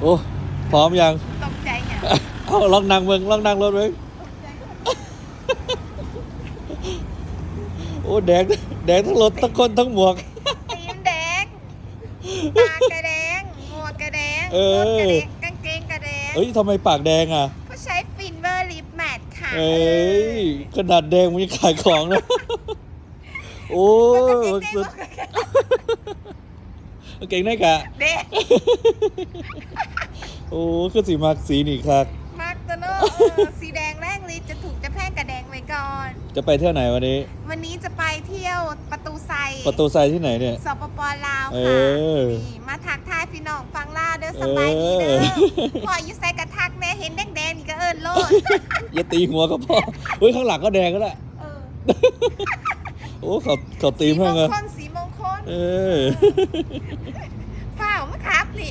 โอ้พร้อมยังตกใจเนี่ยเอาลองนั่งเมืองลองนั่งรถเมืองตกใจโอ้แดงแดงทั้งรถทั้งคนทั้งหมวกตีมแดงปากกระแดงหมวกกระแดงเออรถกระแดงกางเกงกระแดงเอ้ยทำไมปากแดงอะเขาใช้ฟินเวอร์ลิปแมทค่ะเอ้ยขนาดแดงมันยังขายของนะโอ้เออยมันสุก็ด เก่งเก่งได้กะแดงโอ้คือสีมักสีนี่ครับมากตัวเนอะเออสีแดงแรงลิจะถูกจะแพงกระแดงไว้ก่อน จะไปเที่ยวไหนวันนี้ วันนี้จะไปเที่ยวประตูไซประตูไซที่ไหนเนี่ย สปปลาวเอค่ะอ นี่มาทักทายพี่น้องฟังล่าวเด้อสบายดีเด้เอออ พออยู่ใส่กระทักแม่เห็นแดงๆนี่ก็เอิญโลดอย่าตีหัวก็พอเฮ้ยข้างหลังก็แดงก็ได้เออโอ้เขาเขาตีสีมมให้งไงคลสีมงคล เออฝ้าวมะครับนี่